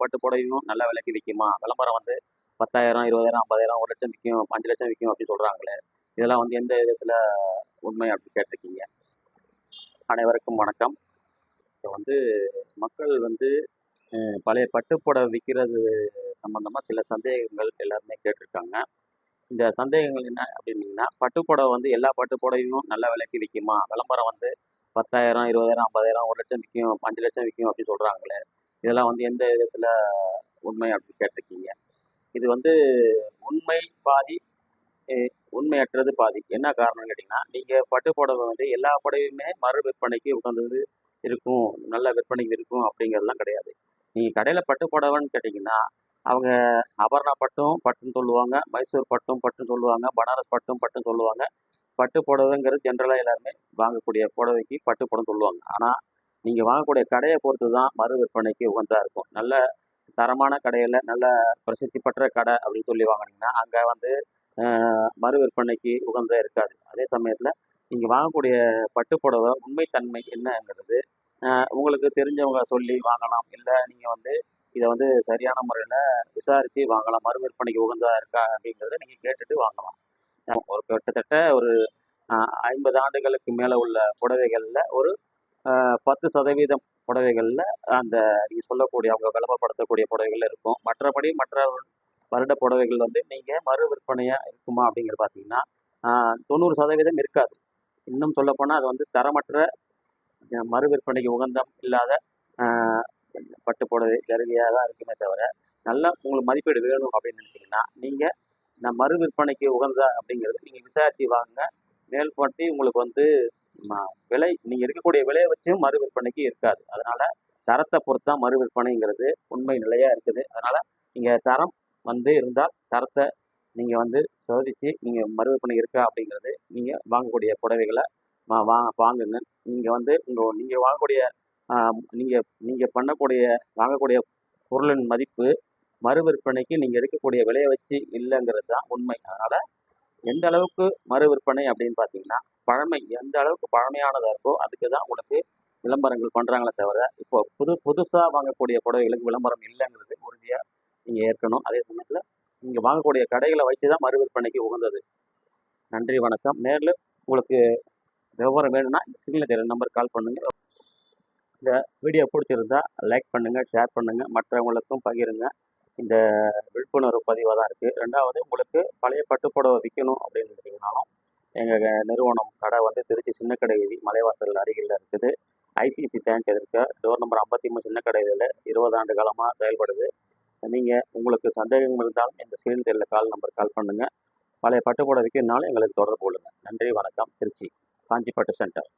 பட்டு புடவையும் நல்ல விலைக்கு விற்குமா விளம்பரம் வந்து பத்தாயிரம் இருபதாயிரம் ஐம்பதாயிரம் ஒரு லட்சம் விற்கும் அஞ்சு லட்சம் விற்கும் அப்படின்னு சொல்கிறாங்களே இதெல்லாம் வந்து எந்த விதத்தில் உண்மை அப்படி கேட்டிருக்கீங்க? அனைவருக்கும் வணக்கம். இப்போ வந்து மக்கள் வந்து பழைய பட்டுப்புடவை விற்கிறது சம்மந்தமாக சில சந்தேகங்கள் எல்லாருமே கேட்டிருக்காங்க. இந்த சந்தேகங்கள் என்ன அப்படின்னீங்கன்னா பட்டுப்புடவை வந்து எல்லா பட்டுப்புடவையும் நல்ல விலைக்கு விற்குமா விளம்பரம் வந்து பத்தாயிரம் இருபதாயிரம் ஐம்பதாயிரம் ஒரு லட்சம் விற்கும் அஞ்சு லட்சம் விற்கும் அப்படின்னு சொல்கிறாங்களே இதெல்லாம் வந்து எந்த விதத்தில் உண்மை அப்படின்னு கேட்டிருக்கீங்க? இது வந்து உண்மை பாதி உண்மையற்றது பாதி. என்ன காரணம்னு கேட்டிங்கன்னா நீங்கள் பட்டு புடவை வந்து எல்லா புடவையுமே மறு விற்பனைக்கு உட்காந்து இருக்கும் நல்ல விற்பனைக்கு இருக்கும் அப்படிங்கிறதுலாம் கிடையாது. நீங்கள் கடையில் பட்டு புடவைன்னு கேட்டிங்கன்னா அவங்க அபர்ணா பட்டும் பட்டுன்னு சொல்லுவாங்க மைசூர் பட்டும் பட்டுன்னு சொல்லுவாங்க பனாரஸ் பட்டும் பட்டுன்னு சொல்லுவாங்க. பட்டு புடவைங்கிறது ஜென்ரலாக எல்லாருமே வாங்கக்கூடிய புடவைக்கு பட்டு புடம் சொல்லுவாங்க. ஆனால் நீங்கள் வாங்கக்கூடிய கடையை பொறுத்து தான் மறு விற்பனைக்கு உகந்தா இருக்கும். நல்ல தரமான கடையில் நல்ல பிரசித்தி பெற்ற கடை அப்படின்னு சொல்லி வாங்கினீங்கன்னா அங்கே வந்து மறு விற்பனைக்கு உகந்ததாக இருக்காது. அதே சமயத்தில் நீங்கள் வாங்கக்கூடிய பட்டு புடவை உண்மைத்தன்மை என்னங்கிறது உங்களுக்கு தெரிஞ்சவங்க சொல்லி வாங்கலாம். இல்லை நீங்கள் வந்து இதை வந்து சரியான முறையில் விசாரித்து வாங்கலாம். மறு விற்பனைக்கு உகந்தா இருக்கா அப்படிங்கிறத நீங்கள் கேட்டுட்டு வாங்கலாம். ஒரு கிட்டத்தட்ட ஒரு ஐம்பது ஆண்டுகளுக்கு மேலே உள்ள புடவைகளில் ஒரு பத்து சதவீதம் புடவைகளில் அந்த நீங்கள் சொல்லக்கூடிய அவங்க விளம்பரப்படுத்தக்கூடிய புடவைகள் இருக்கும். மற்றபடி மற்ற வருட புடவைகள் வந்து நீங்கள் மறு விற்பனையாக இருக்குமா அப்படிங்கிறது பார்த்தீங்கன்னா தொண்ணூறு சதவீதம் இருக்காது. இன்னும் சொல்லப்போனால் அது வந்து தரமற்ற மறு விற்பனைக்கு உகந்தம் இல்லாத பட்டு புடவை கருவியாக தான் இருக்குமே தவிர நல்லா உங்களுக்கு மதிப்பீடு வேணும் அப்படின்னு நினச்சிங்கன்னா நீங்கள் நான் மறு விற்பனைக்கு உகந்தா அப்படிங்கிறது நீங்கள் விசாரித்து வாங்க. மேல்பட்டி உங்களுக்கு வந்து விலை நீங்கள் இருக்கக்கூடிய விலையை வச்சும் மறு விற்பனைக்கு இருக்காது. அதனால தரத்தை பொறுத்து தான் மறு விற்பனைங்கிறது உண்மை நிலையாக இருக்குது. அதனால நீங்கள் தரம் வந்து இருந்தால் தரத்தை நீங்கள் வந்து சோதித்து நீங்கள் மறு விற்பனை இருக்கா அப்படிங்கிறது நீங்கள் வாங்கக்கூடிய புடவைகளை வா வா- வாங்குங்க. நீங்கள் வந்து உங்கள் நீங்கள் வாங்கக்கூடிய நீங்கள் நீங்கள் பண்ணக்கூடிய வாங்கக்கூடிய பொருளின் மதிப்பு மறு விற்பனைக்கு நீங்கள் இருக்கக்கூடிய விலையை வச்சு இல்லைங்கிறது தான் உண்மை. அதனால் எந்த அளவுக்கு மறு விற்பனை அப்படின்னு பார்த்தீங்கன்னா பழமை எந்த அளவுக்கு பழமையானதாக இருக்கோ அதுக்கு தான் உங்களுக்கு விளம்பரங்கள் பண்ணுறாங்களே தவிர இப்போ புது புதுசாக வாங்கக்கூடிய புடவைகளுக்கு விளம்பரம் இல்லைங்கிறது உறுதியாக நீங்கள் ஏற்கணும். அதே சமயத்தில் நீங்கள் வாங்கக்கூடிய கடைகளை வைத்து தான் மறு விற்பனைக்கு உகந்தது. நன்றி வணக்கம். நேரில் உங்களுக்கு விவரம் வேணும்னா இந்த ஸ்க்ரீனில் தெரிய நம்பர் கால் பண்ணுங்கள் இந்த வீடியோ பிடிச்சிருந்தா லைக் பண்ணுங்கள் ஷேர் பண்ணுங்கள் மற்றவங்களுக்கும் பகிருங்க. இந்த விழிப்புணர்வு பதிவாக தான் இருக்குது ரெண்டாவது உங்களுக்கு பழைய பட்டுப்புடவை விற்கணும் அப்படின்னு நினைச்சீங்கனாலும் எங்கள் நிறுவனம் கடை வந்து திருச்சி சின்ன கடை வீதி மலைவாசல் அருகில் இருக்குது ஐசிசி பேங்க் எதிர்க்க டோர் நம்பர் ஐம்பத்தி மூணு சின்ன கடை வீதியில் இருபது ஆண்டு காலமாக செயல்படுது. நீங்கள் உங்களுக்கு சந்தேகம் இருந்தாலும் இந்த ஸ்க்ரீன் தெரியல கால் நம்பர் கால் பண்ணுங்கள் பழைய பட்டுப்புடவை விற்கணுனாலும் எங்களுக்கு தொடர்பு கொள்ளுங்கள் நன்றி வணக்கம். திருச்சி காஞ்சிப்பட்டு சென்டர்